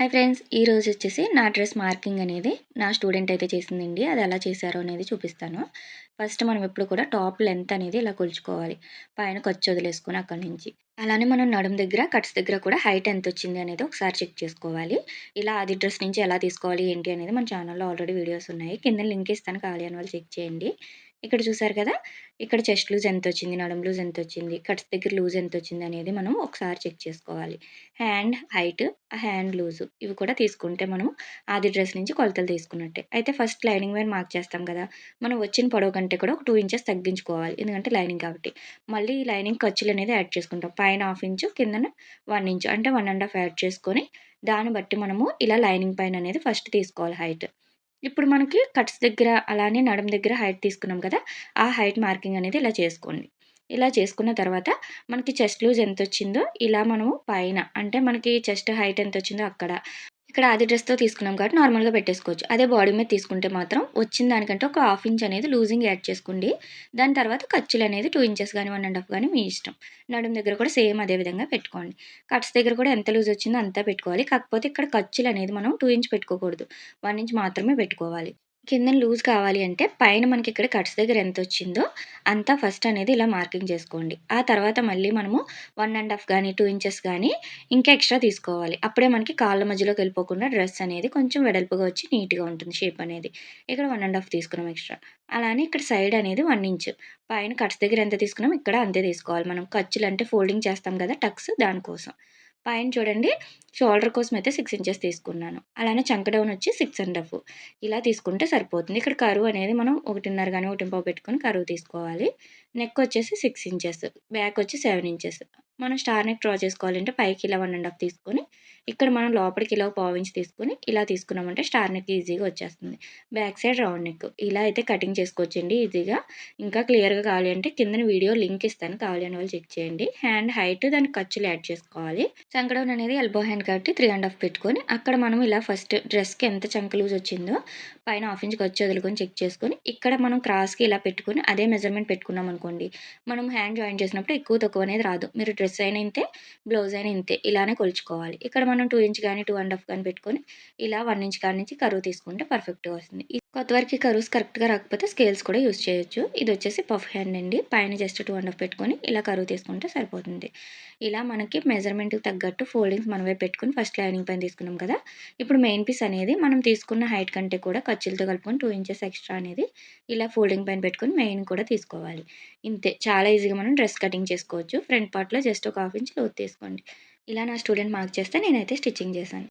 Hi friends ఈ రోజు వచ్చేసి నా డ్రెస్ మార్కింగ్ అనేది నా స్టూడెంట్ అయితే చేసిందండి. అది ఎలా చేశారో అనేది చూపిస్తాను. ఫస్ట్ మనం ఎప్పుడు కూడా టాప్ లెంత్ అనేది ఇలా కొలుచుకోవాలి. పైన ఖర్చు వదిలేసుకొని అక్కడి నుంచి. అలానే మనం నడుము దగ్గర కట్స్ దగ్గర కూడా హైట్ ఎంత వచ్చింది అనేది ఒకసారి చెక్ చేసుకోవాలి. ఇలా అది డ్రెస్ నుంచి ఎలా తీసుకోవాలి ఏంటి అనేది మన ఛానల్లో ఆల్రెడీ వీడియోస్ ఉన్నాయి. కింద లింక్ ఇస్తాను ఖాళీ అని వాళ్ళు చెక్ చేయండి. ఇక్కడ చూసారు కదా? ఇక్కడ చెస్ట్ లూజ్ ఎంత వచ్చింది? నడుము లూజ్ ఎంత వచ్చింది? కట్స్ దగ్గర లూజ్ ఎంత వచ్చింది? అనేది మనం ఒకసారి చెక్ చేసుకోవాలి. హ్యాండ్ హైట్ హ్యాండ్ లూజు ఇవి కూడా తీసుకుంటే మనం ఆది డ్రెస్ నుంచి కొలతలు తీసుకున్నట్టే. అయితే ఫస్ట్ లైనింగ్ మీద మార్క్ చేస్తాం కదా? మనం వచ్చిన పొడవు కంటే కూడా ఒక టూ ఇంచెస్ తగ్గించుకోవాలి. ఎందుకంటే లైనింగ్ కాబట్టి. మళ్ళీ ఈ లైనింగ్ ఖర్చులు అనేది యాడ్ చేసుకుంటాం. పైన హాఫ్ ఇంచు కిందన వన్ ఇంచు అంటే వన్ అండ్ హాఫ్ యాడ్ చేసుకొని దాన్ని బట్టి మనము ఇలా లైనింగ్ పైన అనేది ఫస్ట్ తీసుకోవాలి హైట్ ఇప్పుడు మనకి కట్స్ దగ్గర అలానే నడం దగ్గర హైట్ తీసుకున్నాం కదా ఆ హైట్ మార్కింగ్ అనేది ఇలా చేసుకోండి. ఇలా చేసుకున్న తర్వాత మనకి చెస్ట్ లూజ్ ఎంత వచ్చిందో ఇలా మనము పైన అంటే మనకి చెస్ట్ హైట్ ఎంత వచ్చిందో అక్కడ ఇక్కడ ఆది డ్రెస్తో తీసుకున్నాం కాబట్టి నార్మల్గా పెట్టేసుకోవచ్చు. అదే బాడీ మీద తీసుకుంటే మాత్రం వచ్చిన దానికంటే ఒక హాఫ్ ఇంచ్ అనేది లూజింగ్ యాడ్ చేసుకోండి. దాని తర్వాత ఖర్చులు అనేది టూ ఇంచెస్ కానీ వన్ అండ్ హాఫ్ కానీ మీ ఇష్టం. నడుము దగ్గర కూడా సేమ్ అదే విధంగా పెట్టుకోండి. కట్స్ దగ్గర కూడా ఎంత లూజ్ వచ్చిందో అంతా పెట్టుకోవాలి. కాకపోతే ఇక్కడ ఖర్చులు అనేది మనం టూ ఇంచ్ పెట్టుకోకూడదు. వన్ ఇంచ్ మాత్రమే పెట్టుకోవాలి. కింద లూజ్ కావాలి అంటే పైన మనకి ఇక్కడ కట్స్ దగ్గర ఎంత వచ్చిందో అంతా ఫస్ట్ అనేది ఇలా మార్కింగ్ చేసుకోండి. ఆ తర్వాత మళ్ళీ మనము వన్ అండ్ హాఫ్ కానీ టూ ఇంచెస్ కానీ ఇంకా ఎక్స్ట్రా తీసుకోవాలి. అప్పుడే మనకి కాళ్ళ మధ్యలోకి వెళ్ళిపోకుండా డ్రెస్ అనేది కొంచెం వెడల్పుగా వచ్చి నీట్గా ఉంటుంది షేప్ అనేది. ఇక్కడ వన్ అండ్ హాఫ్ తీసుకున్నాం ఎక్స్ట్రా. అలానే ఇక్కడ సైడ్ అనేది వన్ ఇంచ్. పైన కట్స్ దగ్గర ఎంత తీసుకున్నాం ఇక్కడ అంతే తీసుకోవాలి. మనం ఖర్చులు అంటే ఫోల్డింగ్ చేస్తాం కదా టక్స్ దానికోసం. పైన చూడండి షోల్డర్ కోసం అయితే సిక్స్ ఇంచెస్ తీసుకున్నాను. అలానే చంక డౌన్ వచ్చి సిక్స్ అండ్ హాఫ్. ఇలా తీసుకుంటే సరిపోతుంది. ఇక్కడ కరువు అనేది మనం ఒకటిన్నర కానీ ఒకటి పెట్టుకొని కరువు తీసుకోవాలి. నెక్ వచ్చేసి సిక్స్ ఇంచెస్. బ్యాక్ వచ్చి సెవెన్ ఇంచెస్. మనం స్టార్ నెక్ డ్రా చేసుకోవాలంటే పైకి ఇలా వన్ అండ్ హాఫ్ తీసుకొని ఇక్కడ మనం లోపలికి ఇలా పావు ఇంచ్ తీసుకొని ఇలా తీసుకున్నామంటే స్టార్ నెక్ ఈజీగా వచ్చేస్తుంది. Back side round neck. ఇలా అయితే కటింగ్ చేసుకోవచ్చండి ఈజీగా. ఇంకా క్లియర్గా కావాలి అంటే కింద వీడియో లింక్ ఇస్తాను. కావాలి అని వాళ్ళు చెక్ చేయండి. హ్యాండ్ హైట్ దానికి ఖర్చులు యాడ్ చేసుకోవాలి. చంకడౌన్ అనేది ఎల్బో హ్యాండ్ కాబట్టి త్రీ అండ్ హాఫ్ పెట్టుకొని అక్కడ మనం ఇలా ఫస్ట్ డ్రెస్కి ఎంత చంక లూజ్ వచ్చిందో పైన హాఫ్ ఇంచ్ ఖర్చు వదులుకొని చెక్ చేసుకొని ఇక్కడ మనం క్రాస్కి ఇలా పెట్టుకొని అదే మెజర్మెంట్ పెట్టుకున్నాం అనుకోండి మనం హ్యాండ్ జాయిన్ చేసినప్పుడు ఎక్కువ తక్కువ అనేది రాదు. మీరు డ్రెస్ అయినా ఇంతే బ్లౌజ్ అయినా ఇంతే. ఇలానే కొలుచుకోవాలి. ఇక్కడ మనం టూ ఇంచ్ కానీ టూ అండ్ హాఫ్ కానీ పెట్టుకొని ఇలా వన్ ఇంచ్ కాడి నుంచి కరువు తీసుకుంటే పర్ఫెక్ట్గా వస్తుంది. కొత్త వరకు కరువుస్ కరెక్ట్గా రాకపోతే స్కేల్స్ కూడా యూస్ చేయొచ్చు. ఇది వచ్చేసి పఫ్ హ్యాండ్ అండి. పైన జస్ట్ టూ అండ్ హాఫ్ పెట్టుకొని ఇలా కరువు తీసుకుంటే సరిపోతుంది. ఇలా మనకి మెజర్మెంట్కి తగ్గట్టు ఫోల్డింగ్స్ మనమే పెట్టుకుని ఫస్ట్ లైనింగ్ పైన తీసుకున్నాం కదా. ఇప్పుడు మెయిన్ పీస్ అనేది మనం తీసుకున్న హైట్ కంటే కూడా ఖర్చులతో కలుపుకొని టూ ఇంచెస్ ఎక్స్ట్రా అనేది ఇలా ఫోల్డింగ్ పైన పెట్టుకొని మెయిన్ కూడా తీసుకోవాలి. ఇంతే. చాలా ఈజీగా మనం డ్రెస్ కటింగ్ చేసుకోవచ్చు. ఫ్రంట్ పార్ట్లో జస్ట్ ఒక హాఫ్ ఇంచ్ లోతు తీసుకోండి. ఇలా నా స్టూడెంట్ మార్క్ చేస్తే నేనైతే స్టిచ్చింగ్ చేశాను.